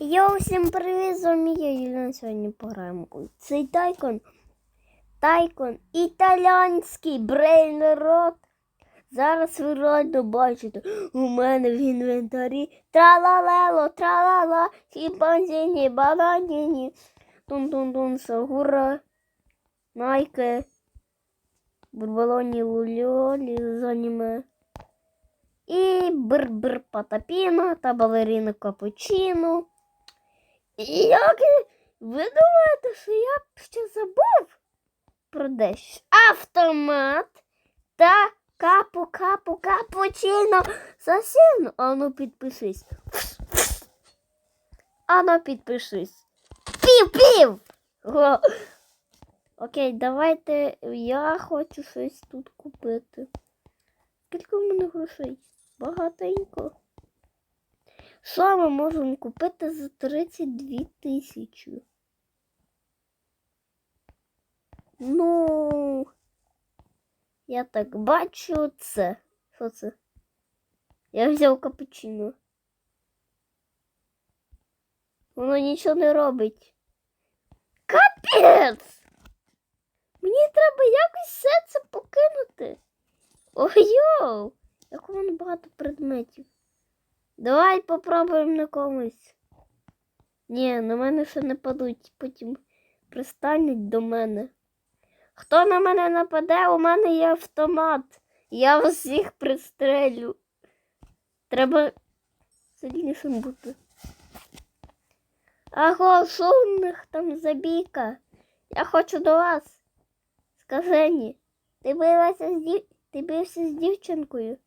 Я усім привіт, з вами я Юліна сьогодні пограємо. Цей тайкон. Тайкон італійський брейнрот. Зараз ви реально бачите, у мене в інвентарі тралалело, тралала, хімпанзіні, бананіні, тун-тун-тун, сагура, найке, бурбалоні лульолі з аніме. І бр-бр патапіна та балерина капучино. Як ви думаєте, що я б ще забув про дещо? Автомат та капу, капу, капучино. Засівно. Ану підпишись. Ану підпишись. Пів-пів! Окей, давайте я хочу щось тут купити. Скільки в мене грошей? Багатенько. Що ми можемо купити за 32 тисячі? Ну, я так бачу це. Що це? Я взяв капучино. Воно нічого не робить. Капець! Мені треба якось все це покинути. Ой-йоу! Як у багато предметів. Давай попробуємо на комусь. Ні, на мене ще не падуть, потім пристануть до мене. Хто на мене нападе, у мене є автомат. Я всіх пристрелю. Треба сильнішим бути. Аго, що у них там за бійка? Я хочу до вас. Скажені, ти дів... Ти бився з дівчинкою?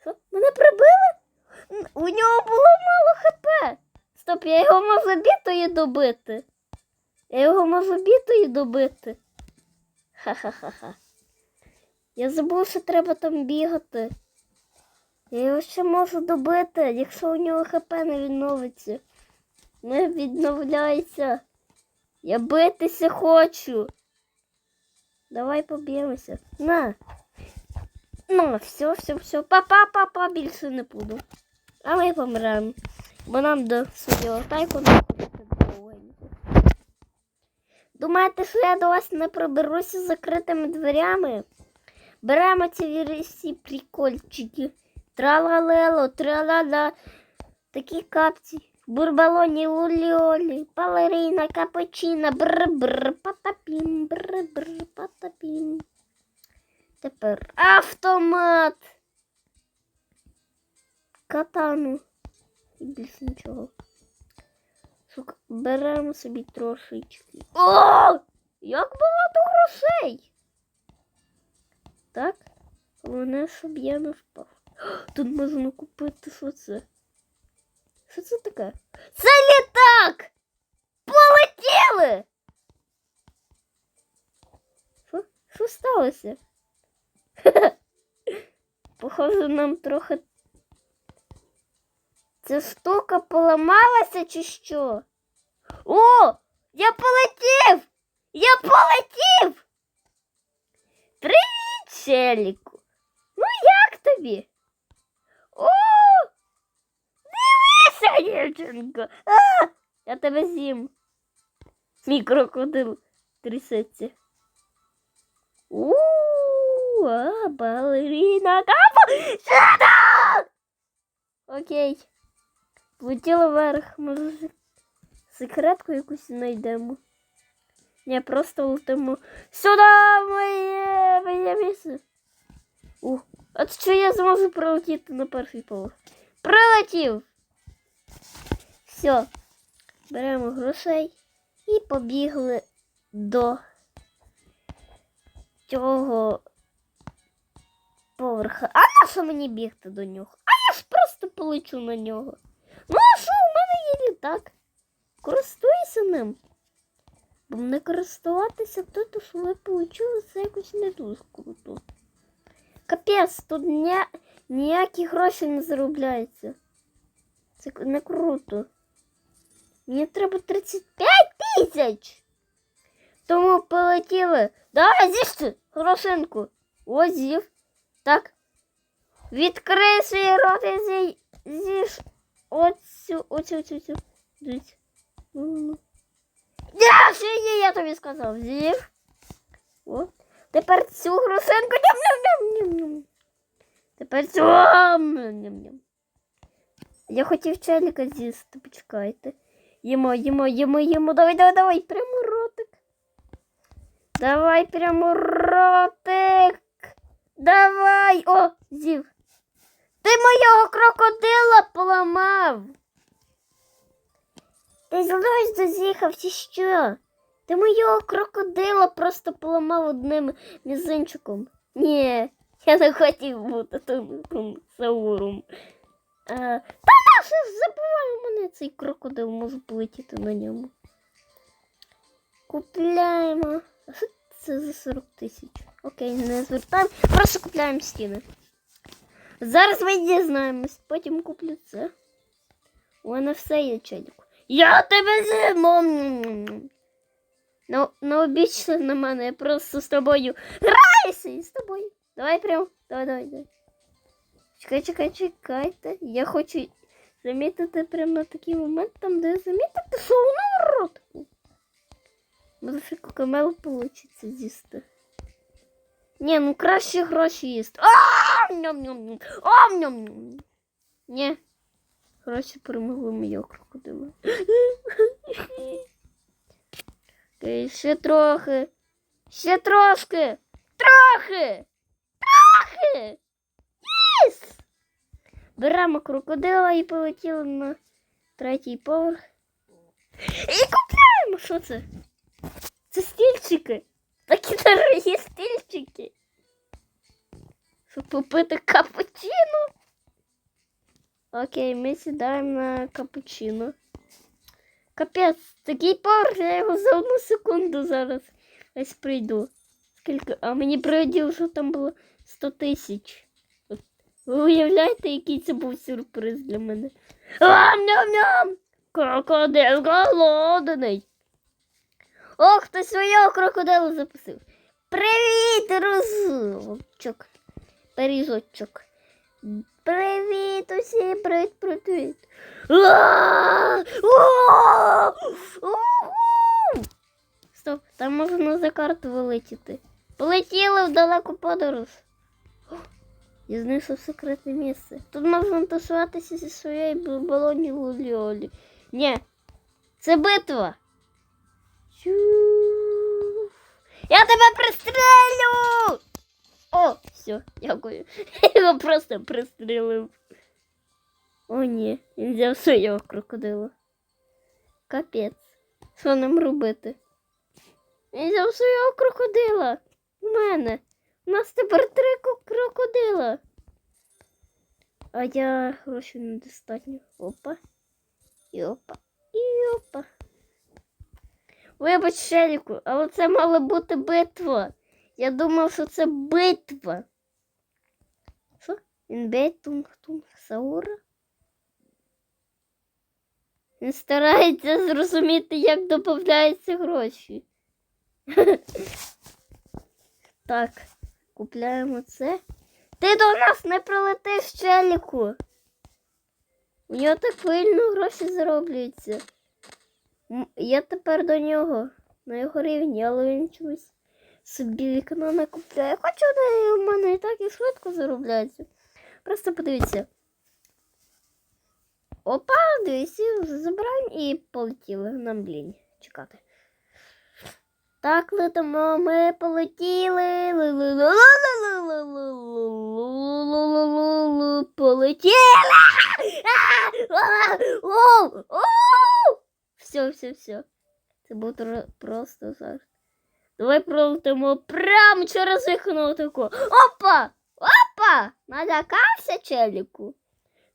Що? Мене прибили? У нього було мало хп. Стоп, я його можу бітою добити. Я його можу бітою добити. Ха-ха-ха-ха. Я забув, що треба там бігати. Я його ще можу добити, якщо у нього хп не відновиться. Не відновляється. Я битися хочу. Давай поб'ємося. На. Ну, все, все, все. Папа, папа, більше не буду. А ми помремо. Бо нам до свого тайку не. Думаєте, що я до вас не проберуся з закритими дверями? Беремо ці всі прикольчики. Тралалело, тралала. Такі капці. Бурбалоні, луліолі, балерина, капучино, бр-бр, патапім, бр-бр, патапім. Тепер автомат. Катану. І більше нічого. Сука, беремо собі трошечки. О! Як багато грошей! Так, головне, щоб я не впав. Тут можна купити що це? Що це таке? Це літак! Полетіли! Що? Що сталося? Похоже, нам трохи. Ця штука поламалася чи що? О! Я полетів! Я полетів! Привіт, Челіку! Ну як тобі? О! Дивися, дівчинко! А! Я тебе з'їм. Мій крокодил трясеться. У, а, балерина капа. Сюда! Окей. Влетіла вверх. Може, секретку якусь знайдемо. Ні, просто летимо сюди, моє, моє місце. У, от що я зможу прилетіти на перший поверх. Прилетів! Все. Беремо грошей і побігли до цього поверха. А на що мені бігти до нього? А я ж просто полечу на нього. Ну, а що, у мене є літак. Користуйся ним. Бо не користуватися то, то що ви получили, це якось не дуже круто. Капець, тут ні, ніякі гроші не заробляються. Це не круто. Мені треба 35 тисяч. Тому полетіли. Давай з'їжте грошинку. Ось з'їв. Так. Відкрий свій рот і зі... з'їж оцю, оцю, оцю, оцю. Дивіться. Я ще є, я тобі сказав. З'їв. О. Тепер цю грушинку. Ням-ням-ням-ням-ням. Тепер цю. Ням-ням-ням. Я хотів челіка з'їсти, почекайте. Їмо, їмо, їмо, їмо. Давай, давай, давай. Прямо ротик. Давай прямо ротик. Давай. О, з'їв. Ти моєго крокодила поламав. Ти злось доз'їхав чи що? Ти моєго крокодила просто поламав одним мізинчиком. Ні, я не хотів бути тим сауром. Та та що мене цей крокодил може полетіти на ньому. Купляємо. Це за 40 тисяч? Окей, не звертаємо. Просто купляємо стіни. Зараз ми дізнаємось, потім куплю це. У мене все є челіку. Я тебе зимо. Ну, не обічся на мене, я просто з тобою граюся з тобою. Давай прям. Давай, давай, давай. Чекай, чекай, чекайте. Я хочу замітити прямо на такий момент, там, де замітити, що воно в Може, кокомел получиться з'їсти. Ні, ну краще гроші їсти. Ням-ням-ням. Ням-ням. Ні. Гроші перемогли моє крокодила. Окей, ще трохи. Ще трошки. Трохи. Трохи. Єс! Беремо крокодила і полетіли на третій поверх. І купляємо. Що це? Це стільчики. Такі дорогі стільчики. Щоб попити капучино. Окей, ми сідаємо на капучино. Капець, такий поверх, я його за одну секунду зараз ось прийду. Скільки? А мені пригодило, що там було 100 тисяч. Ви уявляєте, який це був сюрприз для мене? Ам-ням-ням! Крокодил голодний. О, хтось свого крокодила записив. Привіт, розумчик. Перізочок. Привіт усім, привіт, привіт. Стоп, там можна за карту вилетіти. Полетіли в далеку подорож. Я знайшов секретне місце. Тут можна тусуватися зі своєю балоні Луліолі. Ні, це битва. Чу. Я тебе пристрелю! О, все, дякую. Я його просто пристрелив. О, ні, він взяв свого крокодила. Капець. Що нам робити? Він взяв свого крокодила. У мене. У нас тепер три ко- крокодила. А я грошей недостатньо. Опа. І опа. І опа. Вибач, Шеліку, але це мала бути битва. Я думав, що це битва. Що? Інбейтунг тунг саура? Він старається зрозуміти, як додаються гроші. так, купляємо це. Ти до нас не прилетиш, Шеліку. У нього так вільно гроші зароблюються. Я тепер до нього на його рівні, але він чомусь собі вікно не купляє. Хоча вони в мене і так і швидко заробляються. Просто подивіться. Опа, дивіться, забрали і полетіли нам лінь чекати. Так летимо, ми полетіли. Полетіли! Все, все, все. Це був просто зараз. Давай пролетимо прямо через вікно тако. Опа! Опа! Налякався челіку.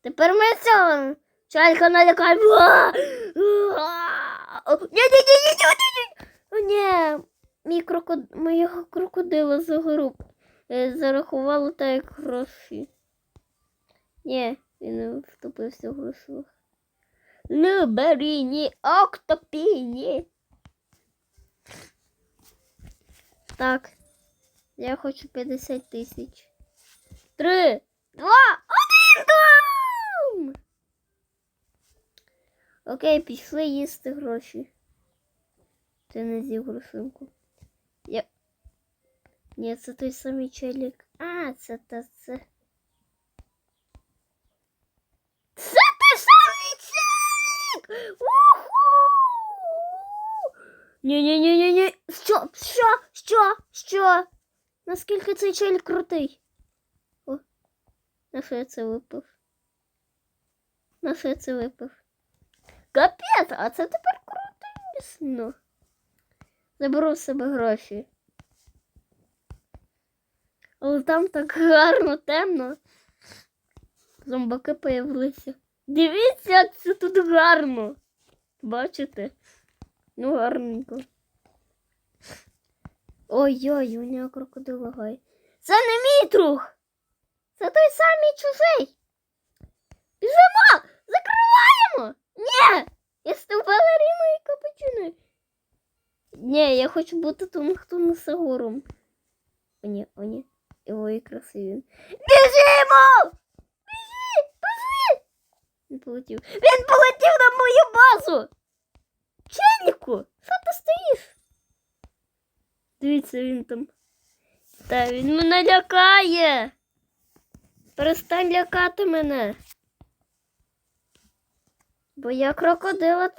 Тепер ми цього челіка! А! Ні-ні-ні-ні-ні-ні! Ні, моєго крокодила загору... е, зарахувало так як гроші. Ні, він втопився в грошах. Люберіні октопіні. Так. Я хочу 50 тисяч. Три, два, один! Окей, пішли їсти гроші. Ти не з'їв грушинку. Я... Ні, це той самий челік. А, це та. Це той самий челік! Уху! Ні-ні-ні-ні-ні. Що? Що? Що? Що? Наскільки цей челік крутий? О, на що я це випив? На що я це випив? Капець, а це тепер крутисно. Заберу з себе гроші. Але там так гарно, темно. Зомбаки появилися. Дивіться, як це тут гарно. Бачите? Ну, гарненько. Ой-ой, у нього крокодил лагає. Це не мій друг. Це той самий чужий. Біжимо! Закриваємо! Ні! Я став балериною і капучиною. Ні, я хочу бути тим, хто несе гором. О, ні, о, ні. Ой, красивий. Біжимо! Він полетів. Він полетів на мою базу! Челіку! Що ти стоїш? Дивіться, він там. Та він мене лякає. Перестань лякати мене. Бо я крокодила.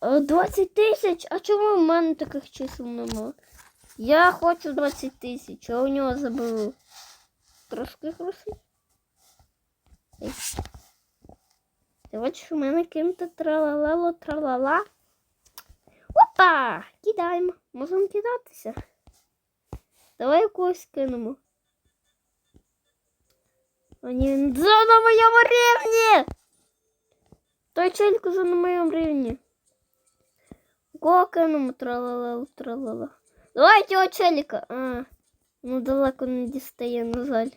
О, 20 тисяч? А чому в мене таких чисел нема? Я хочу 20 тисяч, а у нього заберу. Трошки грошей. Ти бачиш, у мене ким-то тралалало тралала. Опа! Кидаємо. Можемо кидатися. Давай якогось кинемо. А ні, на моєму рівні! Той чельку вже на моєму рівні. Кого кинемо тралала тралала. Давай цього челіка. А, ну далеко не дістає, на жаль.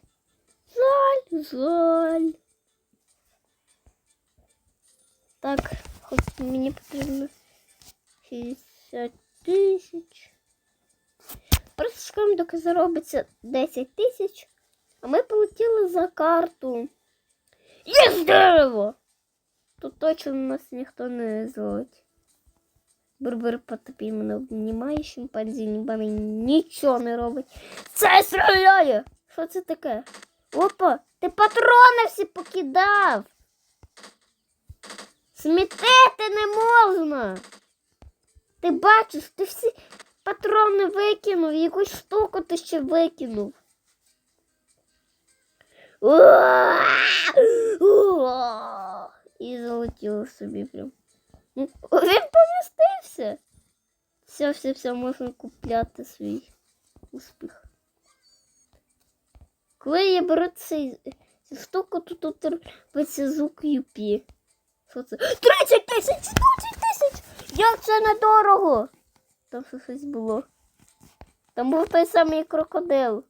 Жаль, жаль. Так, хоч мені потрібно 60 тисяч. Просто чекаємо, доки заробиться 10 тисяч. А ми полетіли за карту. Є дерево! Тут точно нас ніхто не зловить. Бурбер потопій мене обнімає, шимпанзі ніби нічого не робить. Це стріляє! Що це таке? Опа, ти патрони всі покидав. Смітити не можна. Ти бачиш, ти всі патрони викинув, якусь штуку ти ще викинув. І залетіло собі прям. Ну, Він помістився. Все, все, все, можна купляти свій успіх. Коли я беру цю штуку, то тут робиться звук юпі. Що це? 30 тисяч! 30 тисяч! Як це недорого? Там щось було. Там був той самий крокодил.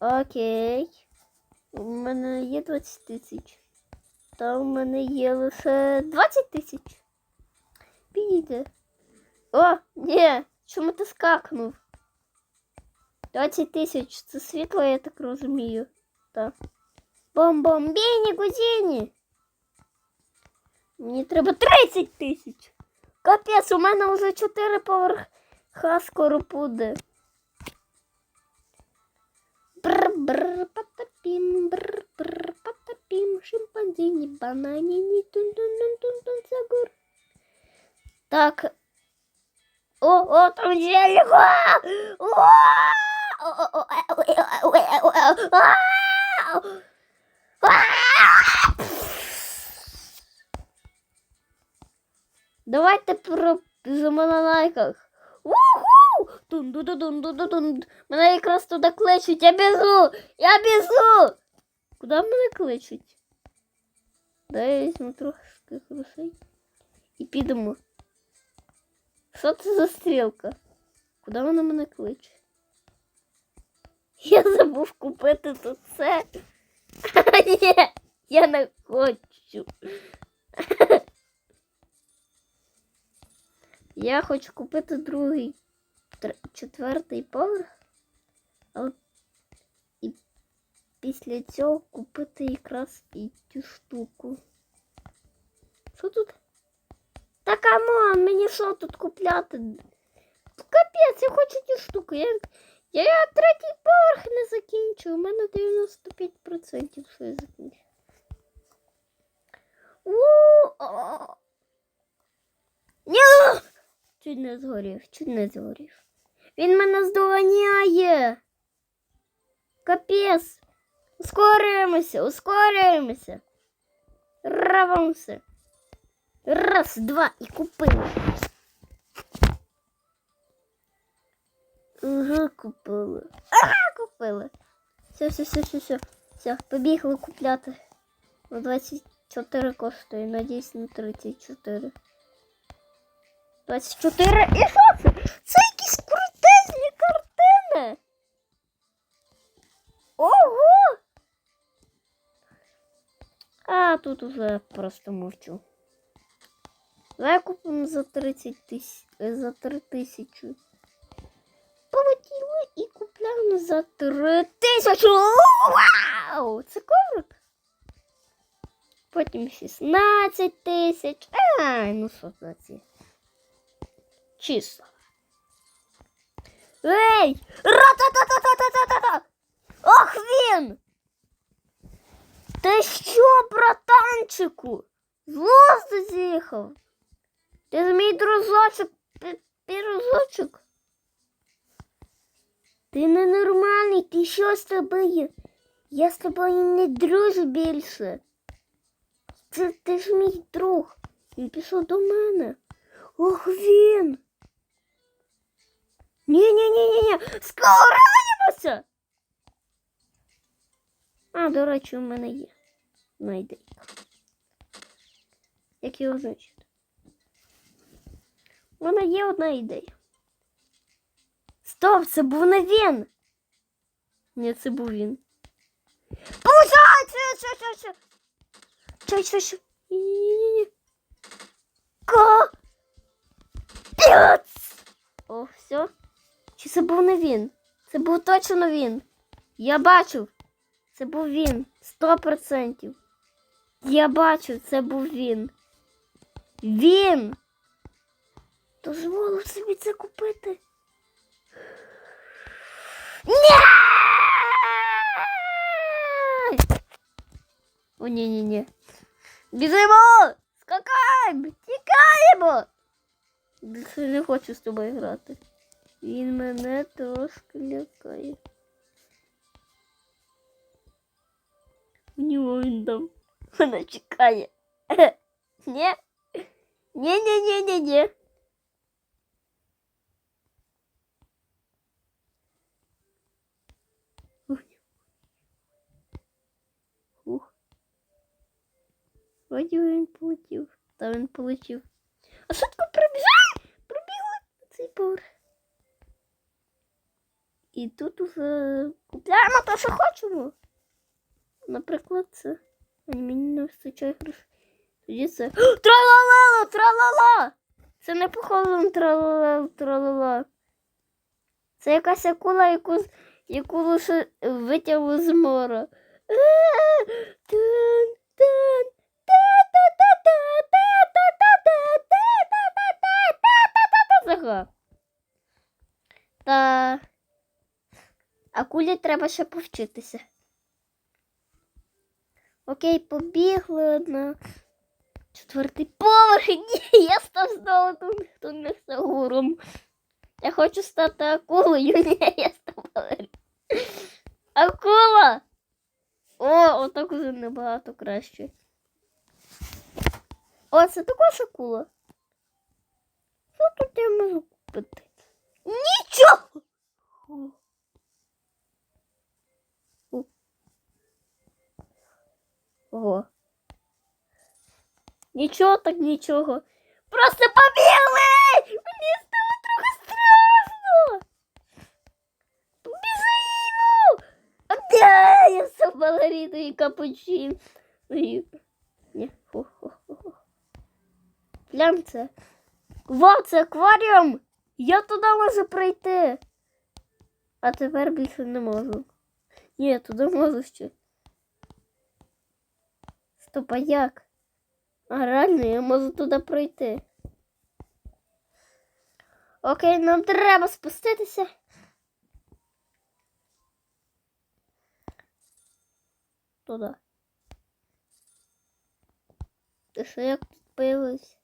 Окей. У мене є 20 тисяч. Та у мене є лише 20 тисяч. Підійде. О, ні, чому ти скакнув? 20 тисяч це світло, я так розумію. Так. Бомбомбіні гузіні. Мені треба 30 тисяч. Капець, у мене вже 4 поверха скоро буде. Бр-бр, патапім, бр-бр, патапім, шимпанзіні, бананіні, тун-тун-тун-тун-тун, загур. Так. О, о, там зелего! О! О, о, о, о, о, о, о, о, о, о! Давайте на лайках. Уху! тун Мене якраз туди кличуть. Я біжу! Я біжу! Куди мене кличуть? Дай я візьму трошки грошей. І підемо. Що це за стрілка? Куди вона мене кличе? Я забув купити тут це. Ні, я не хочу. Я хочу купити другий, тр- четвертий поверх. Але і після цього купити якраз і цю штуку. Що тут? Та камон, мені що тут купляти? Капець, я хочу цю штуку. Я, я, третій поверх не закінчу. У мене 95% що я закінчу. Ні! Чуть не згорів, чуть не згорів. Він мене здоганяє. Капець. Ускорюємося, ускорюємося. Равимося. Раз, два і купили. Ага, купили. Ага, купили. Все, все, все, все, все. Все, побігли купляти. На 24 коштує, надіюсь, на 34. 24. І що це? Це якісь крутезні картини. Ого! А тут уже просто мовчу. Давай купимо за 30 тисяч, за 3 тисячі. Полетіли за 3 тисячі. Вау! Це коврик. Потім 16 тисяч. Ай, ну що за ці? Чисто. Ей! Ра-та-та-та-та-та-та-та! Ох він! Ти що, братанчику? З глузду з'їхав? Ти ж мій дружочок, пі- пірожочок. Ти ненормальний, ти що з тобою? Я з тобою не дружу більше. Це ти ж мій друг. Він пішов до мене. Ох він. Ні-ні-ні-ні-ні. Скоримося. А, до речі, у мене є. одна ідейка. Як його значить? У мене є одна ідея. Стоп, це був не він. Ні, це був він. Получається! Що, що, що? Що, що, що? Ні-ні-ні. Капець! О, все. Чи це був не він? Це був точно він. Я бачив. Це був він. Сто процентів. Я бачив, це був він. Він. Дозволив собі це купити. Ні! О, ні, ні, ні. Біжимо! Скакаємо! Тікаємо! Більше не хочу з тобою грати. Він мене трошки лякає. У нього він там мене чекає. Ні? Ні, Вроді він полетів. Та він полетів. А швидко пробіжай! Пробігли на цей поверх. І тут уже купляємо те, що хочемо. Наприклад, це. Мені не вистачає грошей. Тоді це. Тралала, тралала! Це не похоже на тралала, тралала. Це якась акула, яку, яку лише витягли з мора. Е, тун, тун, довго. Та акулі треба ще повчитися. Окей, побігли на четвертий поверх. Ні, я став знову не Сагуром. Я хочу стати акулою. Ні, я став. Акула! О, отак уже набагато краще. О, це також акула. Що тут я можу купити? Нічого! Ого. Нічого так нічого. Просто побігли! Мені стало трохи страшно. Побіжимо! Опять я з балериною капучиною. Ні, хо-хо-хо. Глянь це. Вау, це акваріум! Я туди можу прийти. А тепер більше не можу. Ні, туди можу ще. Стоп, а як? А реально я можу туди пройти. Окей, нам треба спуститися. Туди. Ти що як тут появився?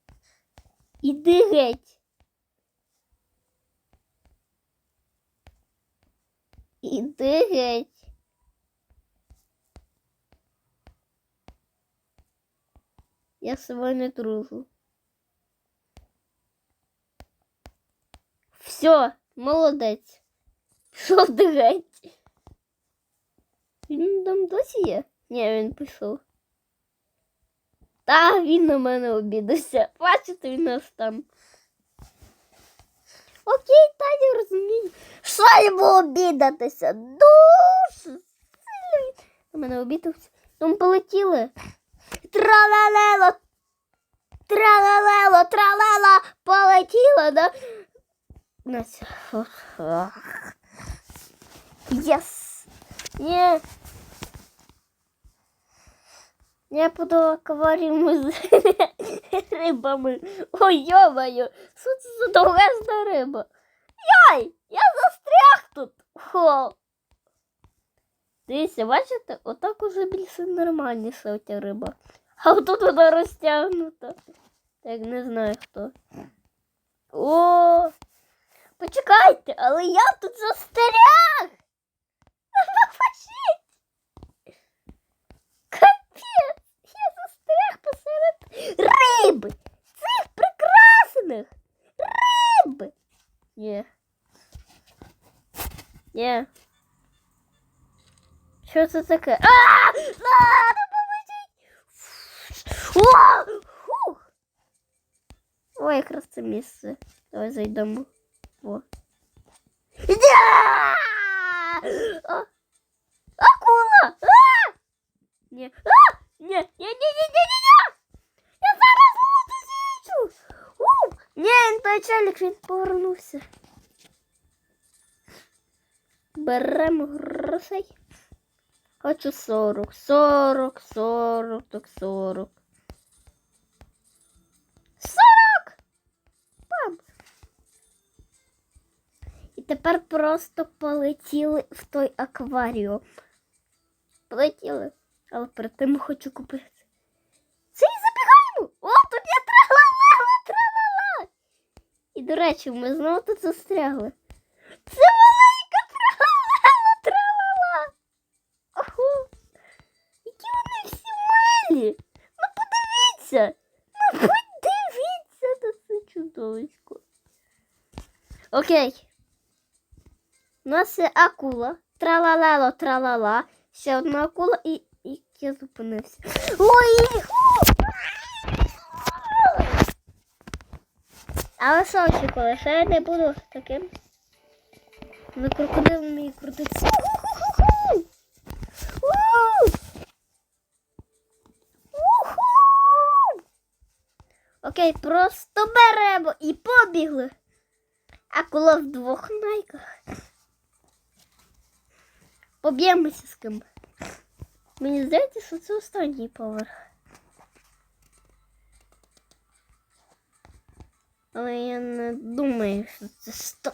Іди геть. Іди геть. Я з собою не дружу. Все, молодець. Пішов ти геть. Він там досі є? Ні, він пішов. Та він на мене обідався. Бачите, він нас там. Окей, та я розумію. Що йому обідатися? Дуже сильно на мене обідався. Там полетіли. Тралалело. Тралалело, тралала, полетіла, да? Настя. Єс. Ні. Я буду акваріуму з рибами. Ой, йомаю, що це за довгезна риба? Яй, я застряг тут. Хо. Дивіться, бачите, отак уже більше нормальніша оця риба. А отут вона розтягнута. Так не знаю хто. О, почекайте, але я тут застряг. Капець, застряг посеред риби. Цих прекрасних риб. Ні. Ні. Що це таке? А! А, допоможіть! О! Фух! Ой, якраз це місце. Давай зайдемо. О. Я! А! Акула! А! Ні. А! Ні, ні, ні, ні, ні, не Ні, він той челік, він повернувся. Беремо грошей. Хочу 40, 40, 40, так 40. 40! Пам! І тепер просто полетіли в той акваріум. Полетіли. Але перед тим хочу купити. Це і забігаємо! О, тут є тралала, тралала! І, до речі, ми знову тут застрягли. Це маленька тралала, тралала! Ого! Які вони всі милі! Ну подивіться! Ну подивіться на це чудовисько. Окей. У нас є акула. Тралалело, тралала. Ще одна акула і, і я зупинився. Ой! Але очікували? Що я не буду таким? За крокодилом мій крутиться. Уху! Уху! Окей, просто беремо і побігли. Акула в двох найках. Поб'ємося з ким. Мені здається, що це останній поверх. Але я не думаю, що це 100%.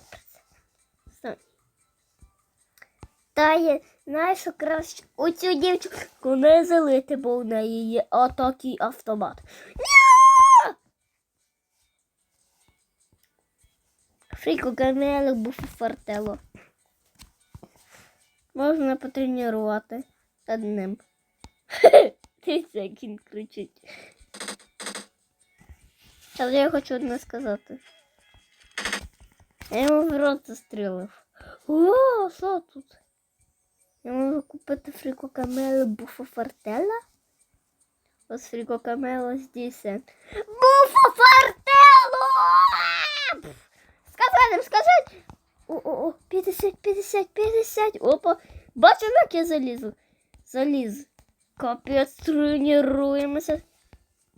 Та є, знаєш, що краще оцю дівчинку не залити, бо в неї є отакий автомат. Ні! Фріко Камело буфу фартело. Можна потренувати над ним. Дивіться, як він кричить. Але я хочу одне сказати. Я йому в рот застрілив. О, що тут? Я можу купити фріко камело буфо фартела? Ось фріко камело здесь. Буфо фартело! Сказати, сказати! О-о-о, 50, 50, 50. Опа. Бачу, як я залізу. Заліз. Капець, тренуємося.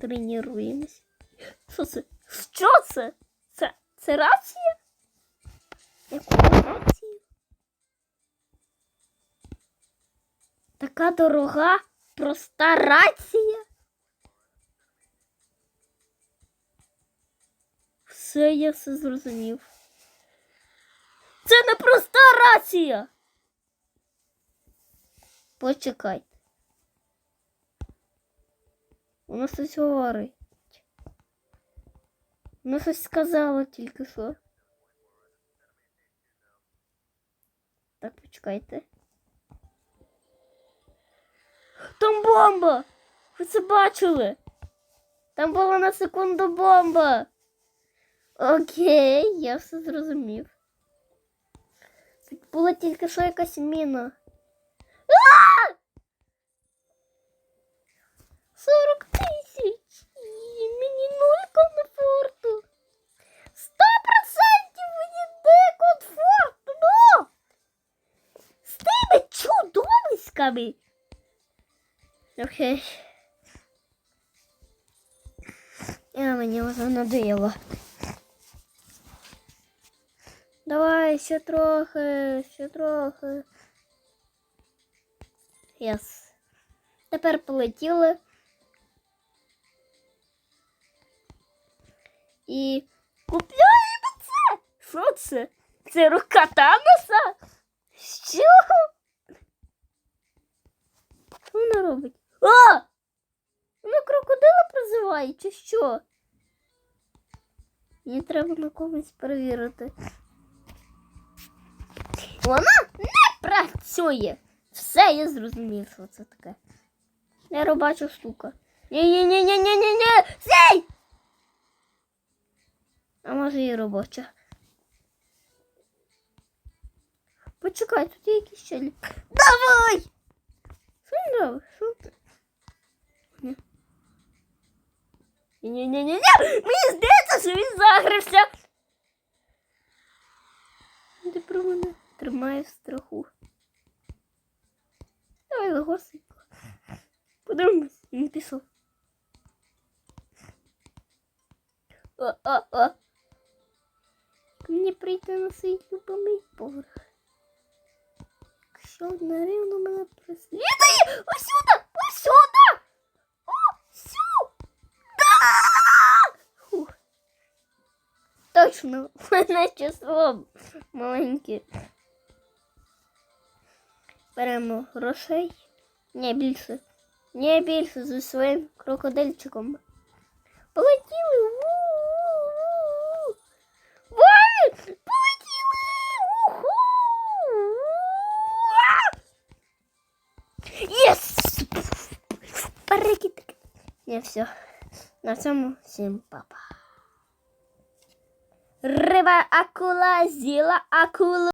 Тренуємося. Що це? Що це? Це, це рація? Яку рацію? Така дорога, проста рація. Все, я все зрозумів. Це не проста рація. Почекайте. Воно щось говорить. Воно щось сказала тільки що. Так, почекайте. Там бомба! Ви це бачили? Там була на секунду бомба. Окей, я все зрозумів. Тут була тільки що якась міна. А! 40 тисяч! Мені нуль комфорту. Сто процентів йде комфортно! З тими чудовиськами! Окей. Я мені вже надоело. Давай ще трохи, ще трохи. Єс. Тепер полетіли. І купляємо це. Що це? Це рука Таноса? Що? Що вона робить? А! Вона крокодила призиває, чи що? Її треба на когось перевірити. Вона не працює. Все, я зрозумів, що це таке. Я робоча штука. Ні-ні-ні-ні-ні-ні-ні! Сей! А може і робоча. Почекай, тут є якісь щелі. Давай! Що він робить? Що ти? Ні. Ні-ні-ні-ні! Мені здається, що він загрився. Ти про мене тримає в страху. Давай легосенько. Подивимось, він пішов. О-о-о. Мені прийти на свій любимий поверх. Якщо одна рівно мене преслідує, ось сюди, ось сюди! О, сюди! Фух. Точно, в мене число маленьке. Беремо грошей. Не більше. Не більше зі своїм крокодильчиком. Полетіли. Не все. На цьому всім папа. Риба акула з'їла акулу.